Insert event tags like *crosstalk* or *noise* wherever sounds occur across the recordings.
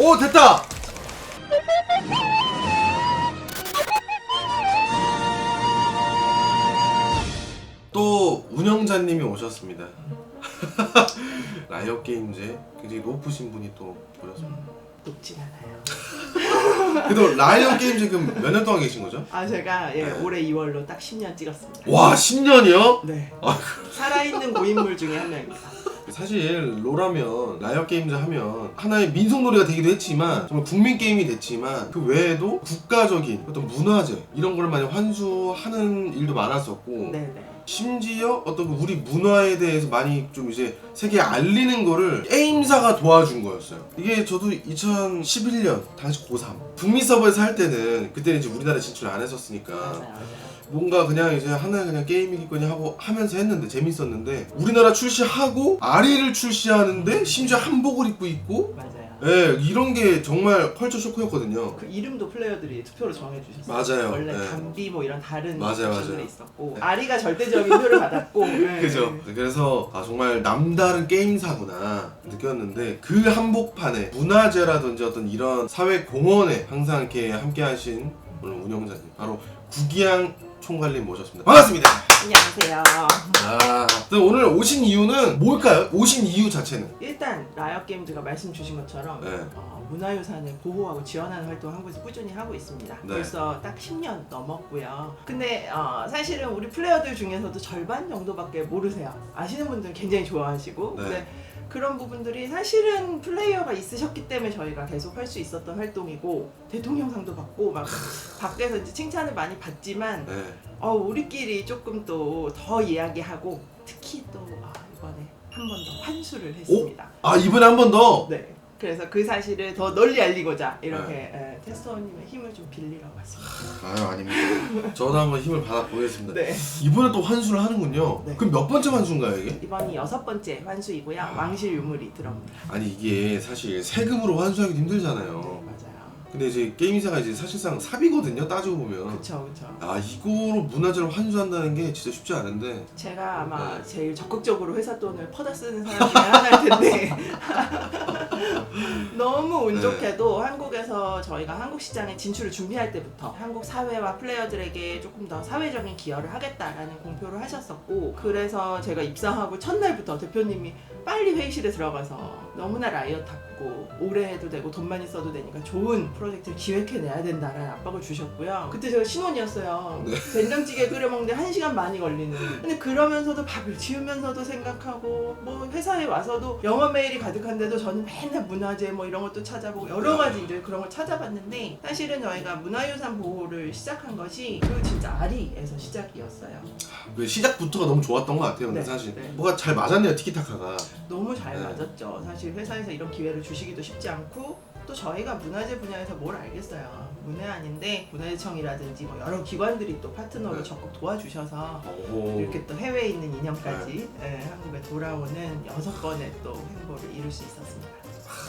오 됐다. 또 운영자님이 오셨습니다. *laughs* 라이엇 게임즈에 굉장히 높으신 분이 또 오셨습니다. 높진 않아요. *laughs* 그래도 라이엇 게임즈 그럼 몇년 동안 계신 거죠? 아 제가 예, 네. 올해 2월로 딱 10년 찍었습니다. 와 10년이요? 네. 아, 살아있는 고인물 중에 한 명입니다. 사실 롤하면 라이엇 게임즈 하면 하나의 민속놀이가 되기도 했지만 정말 국민 게임이 됐지만 그 외에도 국가적인 어떤 문화재 이런 걸 많이 환수하는 일도 많았었고 네네. 심지어 어떤 그 우리 문화에 대해서 많이 좀 이제 세계에 알리는 거를 게임사가 도와준 거였어요. 이게 저도 2011년 당시 고3 북미 서버에서 할 때는 그때는 이제 우리나라 진출 안 했었으니까 맞아요, 맞아요. 뭔가 그냥 이제 하나 그냥 게임이겠거니 하고 하면서 했는데 재밌었는데 우리나라 출시하고 아리를 출시하는데 심지어 한복을 입고 있고 맞아요. 예 이런 게 정말 컬처 쇼크였거든요. 그 이름도 플레이어들이 투표로 정해주셨어요. 맞아요. 원래 네. 담비 뭐 이런 다른 맞아요, 맞아요. 있었고 네. 아리가 절대적인 표를 받았고 네. *laughs* 그죠. 그래서 아, 정말 남다른 게임사구나 느꼈는데 그 한복판에 문화재라든지 어떤 이런 사회 공헌에 항상 이렇게 함께하신 오늘 운영자님 바로 구기양 총괄님 모셨습니다. 반갑습니다. 안녕하세요. 아, 그래서 오늘 오신 이유는 뭘까요? 오신 이유 자체는? 일단 라이엇 게임즈가 말씀 주신 것처럼 네. 어, 문화유산을 보호하고 지원하는 활동 한국에서 꾸준히 하고 있습니다. 네. 벌써 딱 10년 넘었고요. 근데 어, 사실은 우리 플레이어들 중에서도 절반 정도밖에 모르세요. 아시는 분들은 굉장히 좋아하시고 네. 근데 그런 부분들이 사실은 플레이어가 있으셨기 때문에 저희가 계속 할 수 있었던 활동이고 대통령상도 받고 막 밖에서 이제 칭찬을 많이 받지만 네. 어, 우리끼리 조금 또 더 이야기하고 특히 또 아, 이번에 한 번 더 환수를 했습니다. 아 이번에 한 번 더. 네. 그래서 그 사실을 더 널리 알리고자 이렇게 네. 예, 테스터님의 힘을 좀 빌리러 왔습니다. 아유 아닙니다. 저도 한번 힘을 받아 보겠습니다. 네. 이번에 또 환수를 하는군요. 네. 그럼 몇 번째 환수인가요 이게? 이번이 여섯 번째 환수이고요. 왕실 유물이 들어옵니다. 아니 이게 사실 세금으로 환수하기 네, 힘들잖아요. 맞아요. 근데 이제 게임사가 이제 사실상 삽이거든요. 따지고 보면. 그쵸, 그쵸. 아 이거로 문화재를 환수한다는 게 진짜 쉽지 않은데. 제가 아마 네. 제일 적극적으로 회사 돈을 퍼다 쓰는 사람 중에 하나일 텐데 *laughs* 너무 운 네. 좋게도 한국에서 저희가 한국 시장에 진출을 준비할 때부터 한국 사회와 플레이어들에게 조금 더 사회적인 기여를 하겠다라는 공표를 하셨었고 그래서 제가 입사하고 첫날부터 대표님이 빨리 회의실에 들어가서 너무나 라이엇답고 오래 해도 되고 돈 많이 써도 되니까 좋은 프로젝트를 기획해내야 된다라는 압박을 주셨고요. 그때 제가 신혼이었어요. 네. *laughs* 된장찌개 끓여 먹는데 한 시간 많이 걸리는. 근데 그러면서도 밥을 지으면서도 생각하고 뭐 회사에 와서도 영어 메일이 가득한데도 저는 맨날 문화재 뭐 이런 것도 찾아보고 여러 가지 이제 그런 걸 찾아봤는데 사실은 저희가 문화유산 보호를 시작한 것이 그 진짜 아리에서 시작이었어요. 그 시작부터가 너무 좋았던 것 같아요. 근데 네, 사실 네. 뭐가 잘 맞았네요 티키타카가. 너무 잘 네. 맞았죠. 사실 회사에서 이런 기회를 주시기도 쉽지 않고 또 저희가 문화재 분야에서 뭘 알겠어요. 문외한인데 문화재청이라든지 뭐 여러 기관들이 또 파트너로 네. 적극 도와주셔서 오. 이렇게 또 해외에 있는 인형까지 예, 한국에 돌아오는 여섯 번의 또 행보를 이룰 수 있었습니다.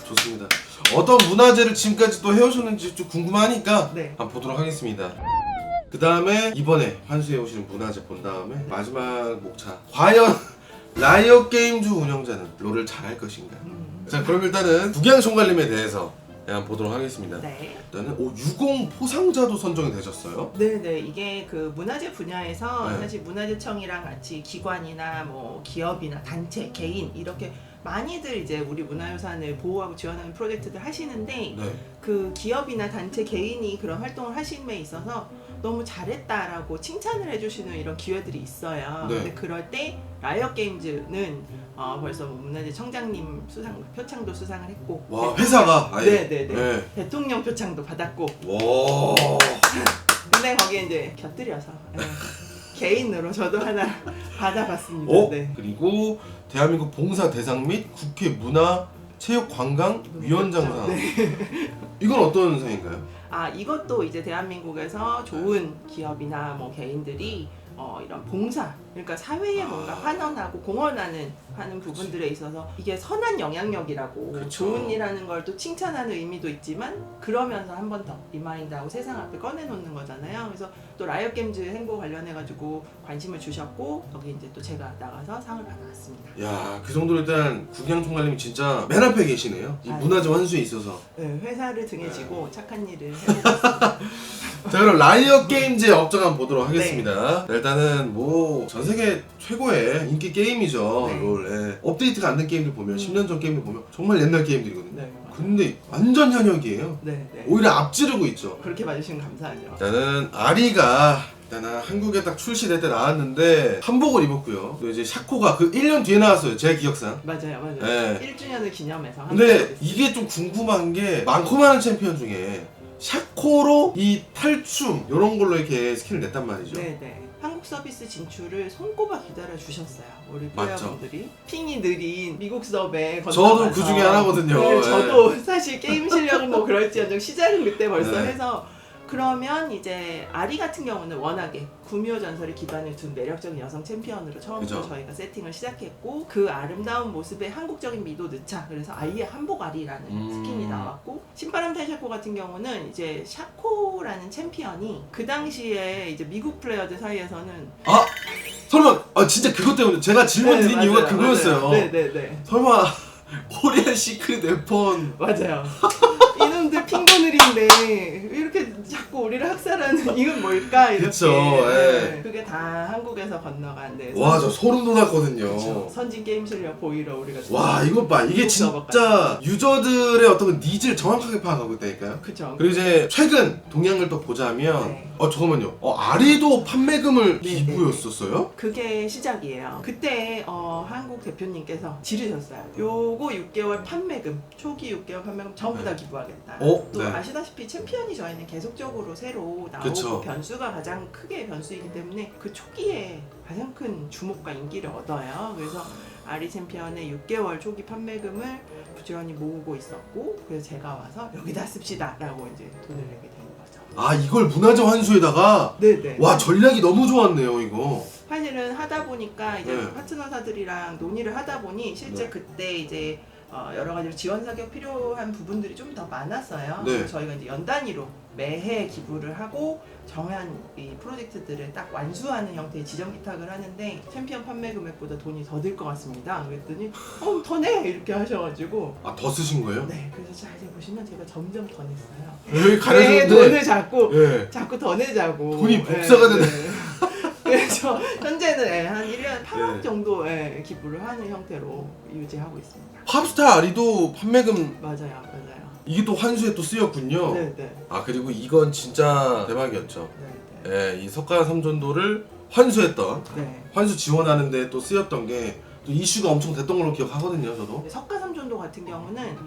좋습니다. 어떤 문화재를 지금까지 또 해오셨는지 좀 궁금하니까 네. 한번 보도록 하겠습니다. 그 다음에 이번에 환수해 오시는 문화재 본 다음에 마지막 목차 과연 *laughs* 라이엇 게임즈 운영자는 롤을 잘할 것인가? 음, 자 그럼 일단은 북양 총괄님에 대해서 한번 보도록 하겠습니다. 네. 일단은 오, 유공 포상자도 선정이 되셨어요. 네네 이게 그 문화재 분야에서 네. 사실 문화재청이랑 같이 기관이나 뭐 기업이나 단체 개인 이렇게 많이들 이제 우리 문화유산을 보호하고 지원하는 프로젝트들 하시는데 네. 그 기업이나 단체 개인이 그런 활동을 하심에 있어서 너무 잘했다라고 칭찬을 해주시는 이런 기회들이 있어요. 네. 근데 그럴 때 라이엇 게임즈는 어, 벌써 뭐 문화재 청장님 수상 표창도 수상을 했고 와 회사가 아예. 네네네 네. 대통령 표창도 받았고 와. 근데 거기에 이제 곁들여서 예, 개인으로 저도 하나 받아봤습니다. 어? 네. 그리고 대한민국 봉사 대상 및 국회 문화 체육 관광 위원장상. 네. 이건 어떤 상인가요? 아 이것도 이제 대한민국에서 좋은 기업이나 뭐 개인들이 어, 이런 봉사, 그러니까 사회에 아. 뭔가 환원하고 공헌하는 하는 부분들에 있어서 이게 선한 영향력이라고 그쵸. 좋은 일하는 걸 또 칭찬하는 의미도 있지만 그러면서 한 번 더 리마인드하고 세상 앞에 꺼내놓는 거잖아요. 그래서 또 라이엇 게임즈 행보 관련해 가지고 관심을 주셨고 여기 이제 또 제가 나가서 상을 받아왔습니다. 야, 그 정도로 일단 구경 총괄님이 진짜 맨 앞에 계시네요. 이 아유. 문화재 환수에 있어서. 네, 회사를 등에 네. 지고 착한 일을 해보겠습니다. *laughs* 자, 그럼 라이엇 게임즈의 업적 한번 보도록 네. 하겠습니다. 일단은 뭐 전 세계 최고의 인기 게임이죠. 네. 롤. 예. 업데이트가 안 된 게임들 보면 음. 10년 전 게임들 보면 정말 옛날 게임들이거든요. 네, 근데 완전 현역이에요. 네, 네. 오히려 앞지르고 있죠. 그렇게 봐주시면 감사하죠. 일단은 아리가 일단은 한국에 딱 출시될 때 나왔는데 한복을 입었고요. 또 이제 샤코가 그 1년 뒤에 나왔어요. 제 기억상. 맞아요, 맞아요. 네. 1주년을 기념해서. 한 근데 이게 좀 궁금한 게 많고 많은 챔피언 중에 샤코로 이 탈춤 이런 걸로 이렇게 스킬을 냈단 말이죠. 네, 네. 한국 서비스 진출을 손꼽아 기다려 주셨어요. 우리 맞죠. 플레이어분들이 핑이 느린 미국 서버에 저도. 그 중에 하나거든요. 네, 예. 저도 사실 게임 실력은 뭐 그럴지언정 시작은 그때 벌써 네. 해서 그러면 이제 아리 같은 경우는 워낙에 구미호 전설의 기반을 둔 매력적인 여성 챔피언으로 처음부터 그죠. 저희가 세팅을 시작했고 그 아름다운 모습에 한국적인 미도 넣자 그래서 아이의 한복 아리라는 음. 스킨이 나왔고 신바람 탈샤코 같은 경우는 이제 샤코라는 챔피언이 그 당시에 이제 미국 플레이어들 사이에서는 아 설마 아 진짜 그것 때문에 제가 질문 네, 드린 맞아요, 이유가 그거였어요. 맞아요. 네, 네, 네. 설마 *laughs* 코리안 시크릿 웨폰 맞아요. *laughs* 이놈들 이렇게 자꾸 우리를 학살하는 *laughs* 이건 뭘까 이렇게. 그쵸, 예. 네. 그게 다 한국에서 건너간 데. 와저 소름 돋았거든요. 그쵸. 선진 게임 실력 보이러 우리가. 와 이것 봐 이게 진짜 유저들의 어떤 니즈를 정확하게 파악하고 있다니까요. 그쵸. 그리고 이제 최근 동향을 또 보자면 네. 어 잠깐만요. 어 아리도 판매금을 네, 기부였었어요? 그게 시작이에요. 그때 어, 한국 대표님께서 지르셨어요. 요거 6개월 판매금, 초기 6개월 판매금 전부 다 기부하겠다. 어? 또 네. 아시다시피 챔피언이 저희는 계속적으로 새로 나오고 그쵸. 변수가 가장 크게 변수이기 때문에 그 초기에 가장 큰 주목과 인기를 얻어요. 그래서 아리 챔피언의 6개월 초기 판매금을 부지런히 모으고 있었고 그래서 제가 와서 여기다 씁시다라고 이제 돈을 내게 된 거죠. 아 이걸 문화재 환수에다가 네네. 와 전략이 너무 좋았네요 이거. 사실은 하다 보니까 이제 네. 파트너사들이랑 논의를 하다 보니 실제 네. 그때 이제 어, 여러 가지로 지원 사격 필요한 부분들이 좀 더 많았어요. 네. 저희가 이제 연 단위로 매해 기부를 하고 정한 이 프로젝트들을 딱 완수하는 형태의 지정 기탁을 하는데 챔피언 판매 금액보다 돈이 더 들 것 같습니다. 그랬더니 어 더 내 이렇게 하셔가지고 아 더 쓰신 거예요? 네 그래서 자 이제 보시면 제가 점점 더 냈어요. 여기 네, 가려졌는데. 돈을 자꾸 예. 자꾸 더 내자고. 돈이 복사가 되네. *laughs* 그래서 현재는 예, 한 1년에 8억 예. 정도 예, 기부를 하는 형태로 유지하고 있습니다. 팝스타 아리도 판매금 맞아요, 맞아요. 이게 또 환수에 또 쓰였군요. 네, 네, 아 그리고 이건 진짜 대박이었죠. 네, 네. 예, 이 석가 삼전도를 환수했던 네. 환수 지원하는데 또 쓰였던 게 또 이슈가 엄청 됐던 걸로 기억하거든요, 저도. 석가삼전도 같은 경우는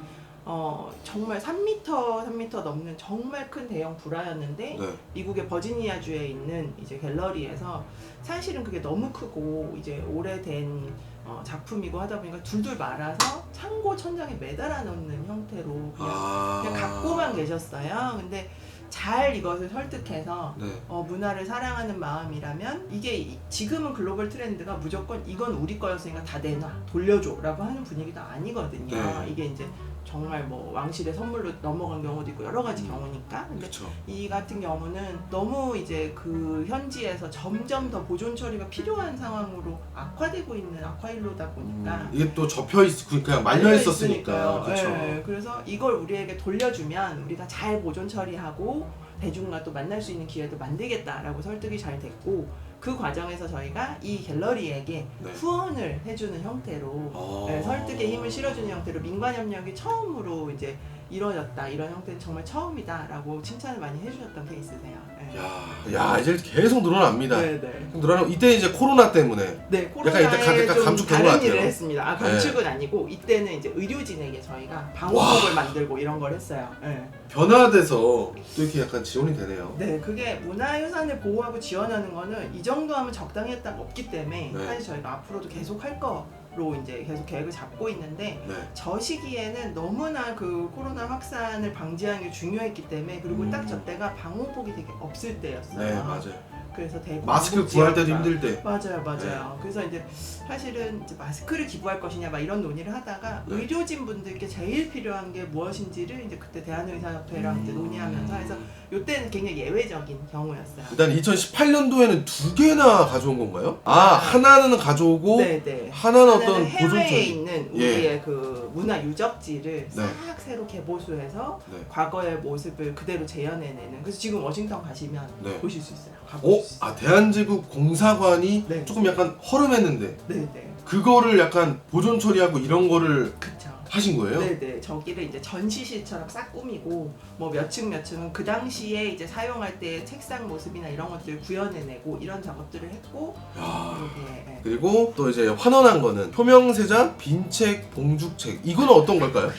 어, 정말 3m, 3m 넘는 정말 큰 대형 불화였는데 네. 미국의 버지니아주에 있는 이제 갤러리에서 사실은 그게 너무 크고 이제 오래된 어, 작품이고 하다 보니까 둘둘 말아서 창고 천장에 매달아 놓는 형태로 그냥 아. 그냥 갖고만 계셨어요. 근데 잘 이것을 설득해서 네. 어, 문화를 사랑하는 마음이라면 이게 이- 지금은 글로벌 트렌드가 무조건 이건 우리 거였으니까 다 내놔 돌려줘라고 하는 분위기도 아니거든요. 네. 이게 이제 정말 뭐 왕실의 선물로 넘어간 경우도 있고 여러 음. 가지 경우니까. 근데 그렇죠. 이 같은 경우는 너무 이제 그 현지에서 점점 더 보존 처리가 필요한 상황으로 악화되고 있는 아쿠아일로다 보니까 음, 이게 또 접혀 있, 그냥 말려 있었으니까. 그렇죠. 네, 그래서 이걸 우리에게 돌려주면 우리가 잘 보존 처리하고 대중과 또 만날 수 있는 기회도 만들겠다라고 설득이 잘 됐고 그 과정에서 저희가 이 갤러리에게 네. 후원을 해주는 형태로 어. 네, 설득에 힘을 실어주는 형태로 민관 협력이 처음으로 이제 이루어졌다 이런 형태는 정말 처음이다라고 칭찬을 많이 해주셨던 케이스세요. 네. 야, 야 이제 계속 늘어납니다. 네, 네. 늘어나고 이때 이제 코로나 때문에 네, 코로나에 이때 가- 약간 좀 감축된 것 다른 같아요. 일을 했습니다. 아, 감축은 아니고 이때는 이제 의료진에게 저희가 방호복을 만들고 이런 걸 했어요. 네. 변화돼서 또 이렇게 약간 지원이 되네요. 네, 그게 문화유산을 보호하고 지원하는 거는 이 정도 하면 적당히 했다가 없기 때문에 네. 사실 저희가 앞으로도 계속 할 거 로 이제 계속 계획을 잡고 있는데 네. 저 시기에는 너무나 그 코로나 확산을 방지하는 게 중요했기 때문에 그리고 음. 딱 저 때가 방호복이 되게 없을 때였어요. 네, 맞아요. 그래서 대구 마스크 구할 때도 힘들 때. 맞아요, 맞아요. 그래서 이제 사실은 이제 마스크를 기부할 것이냐 막 이런 논의를 하다가 네. 의료진 분들께 제일 필요한 게 무엇인지를 이제 그때 대한의사협회랑 이제 논의하면서 해서 이때는 굉장히 예외적인 경우였어요. 일단 2018년도에는 두 개나 가져온 건가요? 아 하나는 가져오고 네네. 하나는 어떤 해외에 보존처리. 있는 예. 우리의 그 문화 유적지를 네. 싹 새로 개보수해서 네. 과거의 모습을 그대로 재현해내는. 그래서 지금 워싱턴 가시면 네. 보실 수 있어요. 가보실 어? 수 있어요. 아 대한제국 공사관이 네. 조금 약간 허름했는데 네네. 그거를 약간 보존 처리하고 이런 거를 그쵸. 하신 거예요? 네네 저기를 이제 전시실처럼 싹 꾸미고 뭐 몇 층 몇 층은 그 당시에 이제 사용할 때 책상 모습이나 이런 것들을 구현해내고 이런 작업들을 했고 야. 여기에 예. 그리고 또 이제 환원한 거는 표명세자, 빈책, 봉죽책 이거는 어떤 걸까요?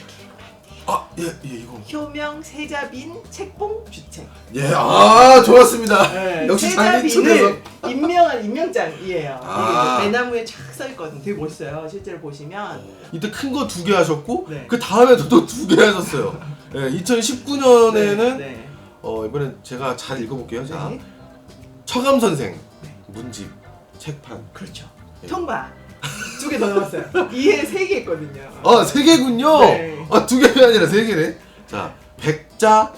아, 예, 예, 이거. 효명 세자빈 책봉 주책 예, 아, 좋았습니다. 네, 역시 장인 세자빈을 임명한 임명장이에요 아. 이게 대나무에 쫙 써있거든요 되게 멋있어요 실제로 보시면 이때 큰 거 두 개 하셨고 네. 그 다음에도 또 두 개 하셨어요. 예, 2019년에는 네, 네. 어 이번엔 제가 잘 읽어볼게요. 자, 네. 처감 선생 네. 문집 책판. 그렇죠 네. 통과 두 개더 넣었어요 이해 세 개 했거든요 아, 세 개군요. 네. 아, 두 개가 아니라 세 개네. 자, 백자,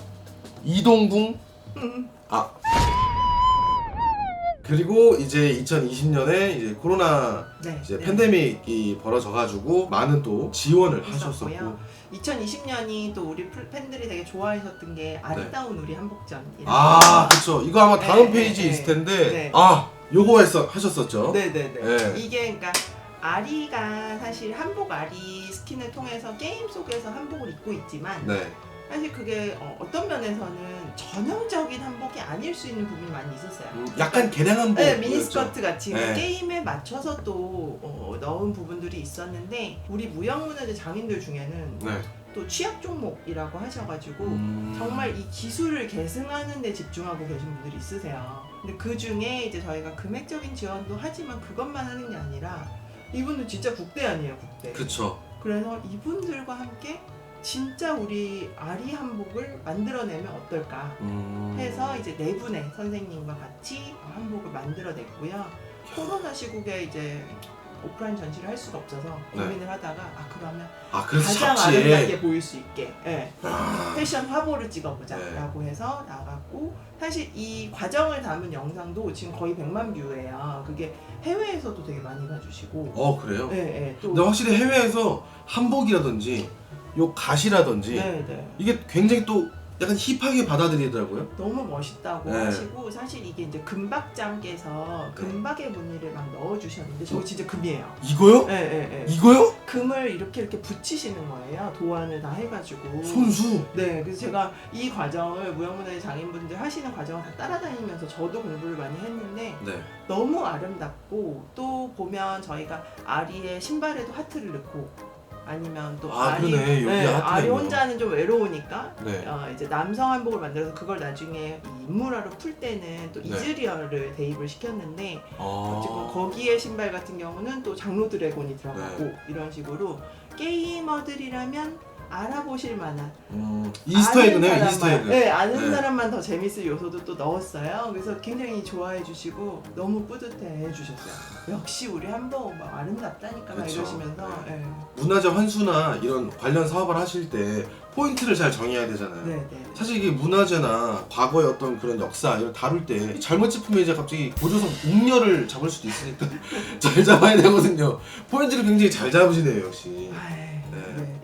이동궁, 음, 아. 그리고 이제 2020년에 이제 코로나 네, 이제 네. 팬데믹이 벌어져가지고 많은 또 지원을 하셨었고. 있었고요. 2020년이 또 우리 풀- 팬들이 되게 좋아하셨던 게 아리따운 우리 한복전. 아, 그쵸. 이거 아마 다음 네, 페이지에 네, 있을 텐데. 네. 아, 요거 했어, 하셨었죠. 네네네. 네. 이게 그러니까 아리가 사실 한복 아리 스킨을 통해서 게임 속에서 한복을 입고 있지만 네. 사실 그게 어, 떤 면에서는 전형적인 한복이 아닐 수 있는 부분이 많이 있었어요. 음, 약간 개량한 네, 부분. 미니스커트 같이 네. 게임에 맞춰서 또 어, 넣은 부분들이 있었는데 우리 무형문화재 장인들 중에는 네. 또 취약 종목이라고 하셔가지고 음. 정말 이 기술을 계승하는 데 집중하고 계신 분들이 있으세요. 근데 그 중에 이제 저희가 금액적인 지원도 하지만 그것만 하는 게 아니라 이분들 진짜 국대 아니에요, 국대. 그쵸. 그래서 이분들과 함께 진짜 우리 아리 한복을 만들어내면 어떨까 음. 해서 이제 네 분의 선생님과 같이 한복을 만들어냈고요. 코로나 시국에 이제 오프라인 전시를 할 수가 없어서 네. 고민을 하다가 아 그러면 아, 그래서 가장. 아름답게 보일 수 있게 예. 아. 패션 화보를 네. 찍어보자라고 해서 나갔고 사실 이 과정을 담은 영상도 지금 거의 100만 뷰예요. 그게 해외에서도 되게 많이 봐주시고 어, 그래요? 네, 네, 또 근데 확실히 해외에서 한복이라든지 요 가시라든지 네, 네. 이게 굉장히 또 약간 힙하게 받아들이더라고요. 너무 멋있다고 네. 하시고 사실 이게 이제 금박장께서 금박의 무늬를 막 넣어 주셨는데 저거 진짜 금이에요. 이거요? 네, 네, 네. 이거요? 금을 이렇게 이렇게 붙이시는 거예요. 도안을 다 해가지고. 손수. 네, 그래서 제가 이 과정을 무형문화재 장인분들 하시는 과정을 다 따라다니면서 저도 공부를 많이 했는데 네. 너무 아름답고 또 보면 저희가 아리의 신발에도 하트를 넣고 아니면 또 아, 아리, 그러네. 여기 하트가 아리. 혼자는 좀 외로우니까 네. 어, 이제 남성 한복을 만들어서 그걸 나중에 이 인물화로 풀 때는 또 네. 이즈리얼을 대입을 시켰는데 아. 거기에 신발 같은 경우는 또 장로 드래곤이 들어가고 네. 이런 식으로 게이머들이라면 알아보실 만한 음, 이스터에그네요, 아는 사람만, 이스터에그. 네, 아는 네. 사람만 더 재밌을 요소도 또 넣었어요. 그래서 굉장히 좋아해 주시고 너무 뿌듯해 주셨어요. 역시 우리 한복 막 아름답다니까 막 그쵸. 이러시면서 네. 문화재 환수나 이런 관련 사업을 하실 때 포인트를 잘 정해야 되잖아요. 네, 네. 사실 이게 문화재나 과거의 어떤 그런 역사 이걸 다룰 때 잘못 짚으면 이제 갑자기 고조선 웅녀를 잡을 수도 있으니까 *laughs* 잘 잡아야 되거든요. 포인트를 굉장히 잘 잡으시네요, 역시. 네. 네.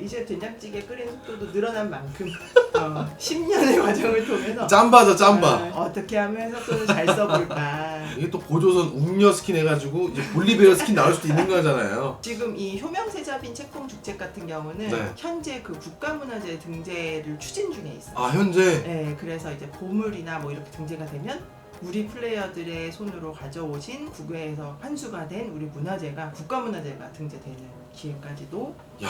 이제 된장찌개 끓이는 속도도 늘어난 만큼 어, *laughs* 10년의 과정을 통해서 짬바죠, 짬바. 네, 어떻게 하면 속도를 잘 써볼까 *laughs* 이게 또 고조선 웅녀 스킨 해가지고 이제 볼리베어 스킨 나올 수도 있는 거잖아요. 지금 이 효명세자빈 책봉 죽책 같은 경우는 네. 현재 그 국가문화재 등재를 추진 중에 있어요. 아 현재 네, 그래서 이제 보물이나 뭐 이렇게 등재가 되면 우리 플레이어들의 손으로 가져오신 국외에서 환수가 된 우리 문화재가 국가문화재가 등재되는 기회까지도 야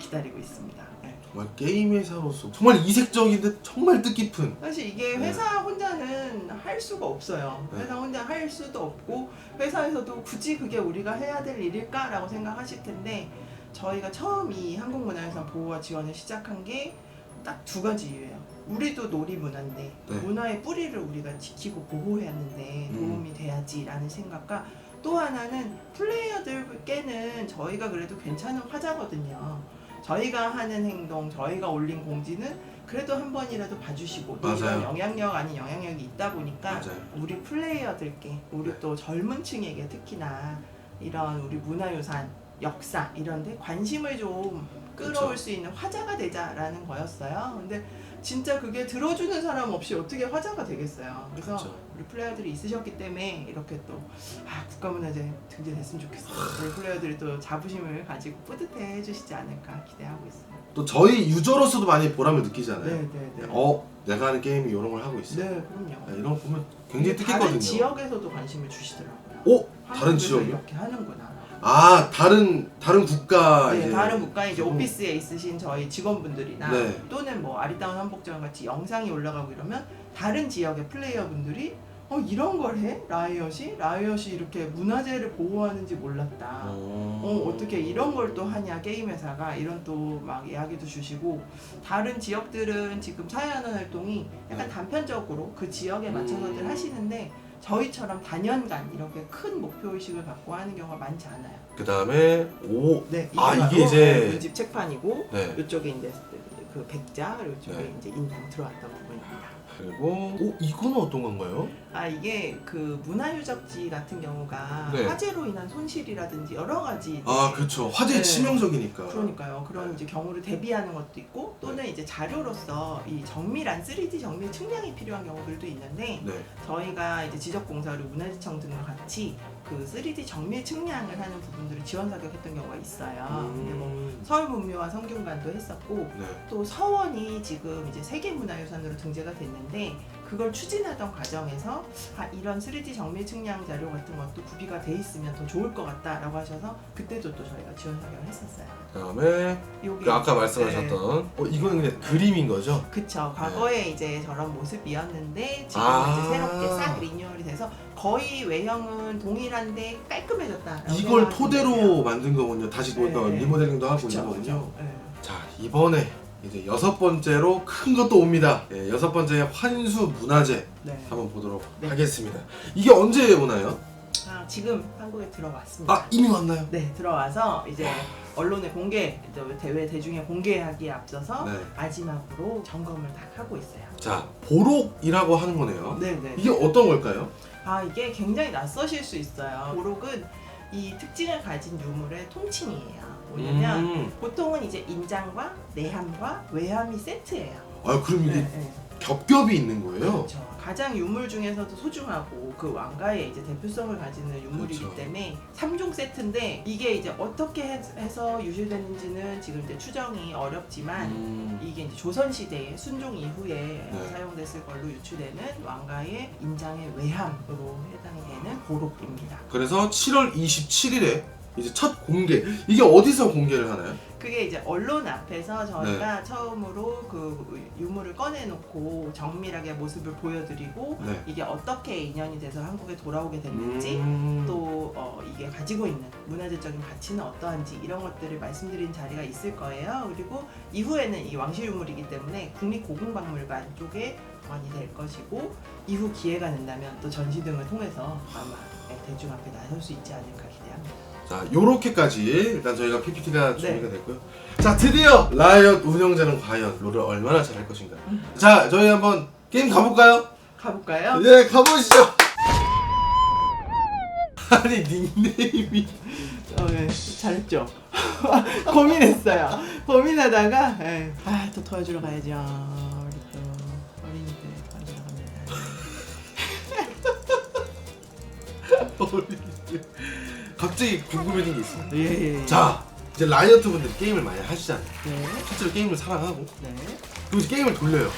기다리고 있습니다. 네. 정말 게임 회사로서 정말 이색적인데 정말 뜻깊은 사실 이게 네. 회사 혼자는 할 수가 없어요. 네. 회사 혼자 할 수도 없고 회사에서도 굳이 그게 우리가 해야 될 일일까라고 생각하실 텐데 저희가 처음 이 한국문화유산 보호와 지원을 시작한 게 딱 두 가지 이유예요. 우리도 놀이 문화인데 네. 문화의 뿌리를 우리가 지키고 보호해야 하는데 음. 도움이 돼야지라는 생각과 또 하나는 플레이어들께는 저희가 그래도 괜찮은 화자거든요. 저희가 하는 행동, 저희가 올린 공지는 그래도 한 번이라도 봐주시고 또 맞아요. 이런 영향력 아닌 영향력이 있다 보니까 맞아요. 우리 플레이어들께 우리 네. 또 젊은 층에게 특히나 이런 우리 문화유산 역사 이런데 관심을 좀 끌어올 그쵸. 수 있는 화자가 되자라는 거였어요. 근데 진짜 그게 들어주는 사람 없이 어떻게 화자가 되겠어요. 그래서 그쵸. 우리 플레이어들이 있으셨기 때문에 이렇게 또 아, 국가문화재 등재됐으면 좋겠어요. 우리 플레이어들이 또 자부심을 가지고 뿌듯해 해주시지 않을까 기대하고 있어요. 또 저희 유저로서도 많이 보람을 느끼잖아요. 네, 네, 네. 어, 내가 하는 게임이 이런 걸 하고 있어. 네, 그럼요. 네, 이런 거 보면 굉장히 다른 뜻깊거든요. 지역에서도 관심을 주시더라고요. 오, 다른 한국에서 지역이요? 이렇게 하는구나. 아, 다른 다른 국가 네, 이제 다른 국가에 이제 음. 오피스에 있으신 저희 직원분들이나 네. 또는 뭐 아리따운 한복전 같이 영상이 올라가고 이러면 다른 지역의 플레이어분들이 어 이런 걸 해? 라이엇이? 라이엇이 이렇게 문화재를 보호하는지 몰랐다. 어, 어, 어떻게 이런 걸 또 하냐 게임 회사가 이런 또 막 이야기도 주시고 다른 지역들은 지금 사회하는 활동이 약간 네. 단편적으로 그 지역에 맞춰서들 음. 하시는데 저희처럼 단연간 이렇게 큰 목표 의식을 갖고 하는 경우가 많이 않아요. 그 다음에 오, 네, 아, 이게 이제- 문집 책판이고 네. 이쪽에 이제 그 백자 그리고 이쪽에 네. 이제 인상 들어왔던 부분입니다. 그리고 오, 이거는 어떤 건가요? 아 이게 그 문화유적지 같은 경우가 네. 화재로 인한 손실이라든지 여러 가지 아, 그렇죠. 화재 네. 치명적이니까. 그러니까요. 그런 이제 경우를 대비하는 것도 있고 또는 이제 자료로서 이 정밀한 3D 정밀 측량이 필요한 경우들도 있는데 네. 저희가 이제 지적공사 그리고 문화재청 등과 같이 그 3D 정밀 측량을 하는 부분들을 지원 사격했던 경우가 있어요. 근데 뭐 음, 서울 문묘와 성균관도 했었고 네. 또 서원이 지금 이제 세계문화유산으로 등재가 됐는데 그걸 추진하던 과정에서 아, 이런 3D 정밀 측량 자료 같은 것도 구비가 돼 있으면 더 좋을 것 같다라고 하셔서 그때도 또 저희가 지원 사격을 했었어요. 그다음에 요게 그 아까 네. 말씀하셨던 어, 이거는 그냥 그림인 거죠? 그쵸. 과거에 이제 저런 모습이었는데 지금 아. 이제 새롭게 싹 리뉴얼이 돼서 거의 외형은 동일한데 깔끔해졌다. 이걸 토대로 만든 거군요. 다시 또 네, 네. 리모델링도 하고 그쵸, 있는 거군요. 그쵸. 네. 자 이번에 이제 여섯 번째로 큰 것도 옵니다. 예, 여섯 번째 환수 문화재 네. 한번 보도록 네. 하겠습니다. 이게 언제 오나요? 아, 지금 한국에 들어왔습니다. 아 이미 왔나요? 네, 들어와서 이제 언론에 공개, 또 대회 대중에 공개하기에 앞서서 네. 마지막으로 점검을 다 하고 있어요. 자 보록이라고 하는 거네요. 네, 네. 이게 어떤 걸까요? 아 이게 굉장히 낯서실 수 있어요. 보록은 이 특징을 가진 유물의 통칭이에요. 뭐냐면 음. 보통은 이제 인장과 내함과 외함이 세트예요. 아 그럼 이게 네, 네. 겹겹이 있는 거예요? 그렇죠. 가장 유물 중에서도 소중하고 그 왕가의 이제 대표성을 가지는 유물이기 그렇죠. 때문에 3종 세트인데 이게 이제 어떻게 해- 해서 유실됐는지는 지금 이제 추정이 어렵지만 음. 이게 이제 조선 시대의 순종 이후에 네. 사용됐을 걸로 유추되는 왕가의 인장의 외함으로 해당이 되는 보록입니다. 그래서 7월 27일에 이제 첫 공개. 이게 어디서 공개를 하나요? 그게 이제 언론 앞에서 저희가 네. 처음으로 그 유물을 꺼내놓고 정밀하게 모습을 보여드리고 네. 이게 어떻게 인연이 돼서 한국에 돌아오게 됐는지 음. 또 어, 이게 가지고 있는 문화재적인 가치는 어떠한지 이런 것들을 말씀드린 자리가 있을 거예요. 그리고 이후에는 이 왕실 유물이기 때문에 국립고궁박물관 쪽에 보관이 될 것이고 이후 기회가 된다면 또 전시 등을 통해서 아마 네, 대중 앞에 나설 수 있지 않을까 기대합니다. 자, 요렇게까지 일단 저희가 PPT가 네. 준비가 됐고요. 자, 드디어 라이엇 운영자는 과연 롤을 얼마나 잘할 것인가. 자, 저희 한번 게임 가볼까요? 가볼까요? 네, 가보시죠. *laughs* 아니 닉네임이 어, 네. 잘했죠. *laughs* 고민했어요. 고민하다가 예. 아 또 도와주러 가야죠. 우리 또 어린이들 도와주러 갑니다. *laughs* 어린이들. 갑자기 궁금해진 게 있어요. 예. 예. 자, 이제 라이엇 분들이 게임을 많이 하시잖아요. 네. 실제로 게임을 사랑하고 네. 그리고 이제 게임을 돌려요.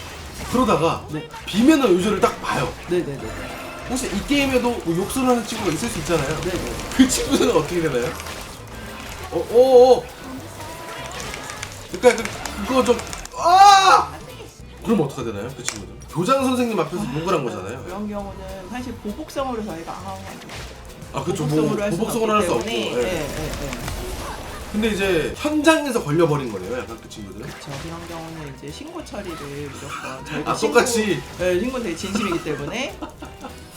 그러다가 네. 비면은 유저를 딱 봐요. 네. 네. 네. 혹시 이 게임에도 뭐 욕설을 하는 친구가 있을 수 있잖아요. 네. 네. 그 친구들은 어떻게 되나요? 어, 어, 어. 그러니까 그, 그거 좀 아! 그럼 어떻게 되나요? 그 친구들? 교장 선생님 앞에서 욕을 한 거잖아요. 그런 경우는 사실 보복성으로 저희가 아, 아, 그쵸. 뭐 보복성으로 할 수는 보복성을 할수 없고. 때문에, 예. 예, 예, 예. 근데 이제 현장에서 걸려버린 거네요, 약간 그 친구들은. 저 그런 경우는 이제 신고 처리를 무조건 저희가 아, 신고- 똑같이. 네, 신고 되게 진심이기 때문에 *laughs*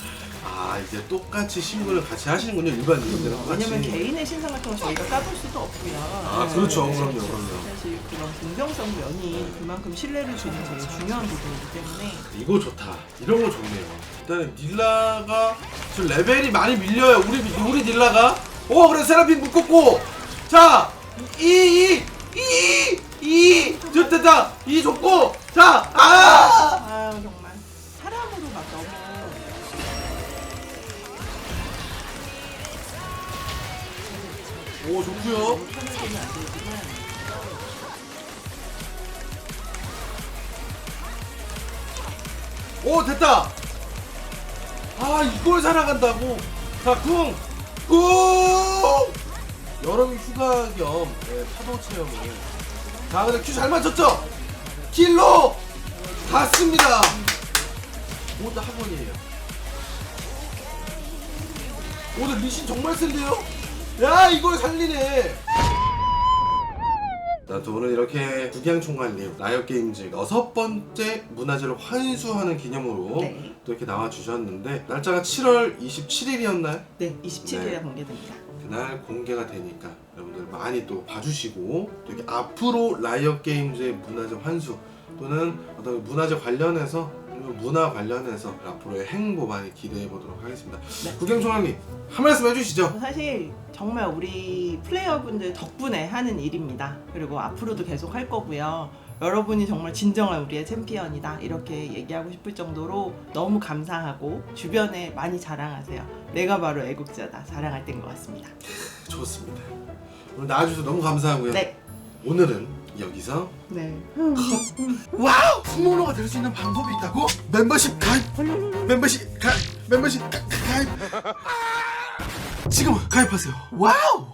아, 이제 똑같이 신고를 같이 하시는군요, 일반인들이랑 같이. 왜냐면 개인의 신상 같은 건 저희가 까볼 수도 없고요. 아, 그렇죠. 그럼요, 그럼요. 사실 그런 공정성 면이 그만큼 신뢰를 주는 제일 중요한 부분이기 때문에 이거 좋다. 이런 거 좋네요. 일단은 닐라가 지금 레벨이 많이 밀려요. 우리 우리 닐라가. 오 그래 세라핀 묶었고. 자, 이, 이, 이, 이, 됐다. 이 좋고. 자, 아. 정말 오 되지만 오 됐다. 아 이걸 살아간다고. 자 쿵, 쿵. 여름 휴가 겸 네, 파도 체험을. 자 근데 큐 잘 맞췄죠? 킬로 갔습니다. 모두 학원이에요. 오늘 미신 정말 센데요? 야 이걸 살리네. 자, 또 오늘 이렇게 국양총괄님 라이엇 게임즈 여섯 번째 문화재를 환수하는 기념으로 네. 또 이렇게 나와 주셨는데 날짜가 7월 27일이었나요? 네 27일에 네. 공개됩니다. 그날 공개가 되니까 여러분들 많이 또 봐주시고 또 이렇게 앞으로 라이엇 게임즈의 문화재 환수 또는 어떤 문화재 관련해서 문화 관련해서 앞으로의 행보 많이 기대해 보도록 하겠습니다. 네. 국영총장님 한 말씀 해주시죠. 사실 정말 우리 플레이어분들 덕분에 하는 일입니다. 그리고 앞으로도 계속 할 거고요. 여러분이 정말 진정한 우리의 챔피언이다 이렇게 얘기하고 싶을 정도로 너무 감사하고 주변에 많이 자랑하세요. 내가 바로 애국자다 자랑할 때인 것 같습니다. 좋습니다. 오늘 나와주셔서 너무 감사하고요. 네. 오늘은 여기서 네. 와우! 스모너가 될 수 있는 방법이 있다고? 멤버십 가입! 멤버십 가입! 멤버십 가, 가입! 지금 가입하세요. 와우!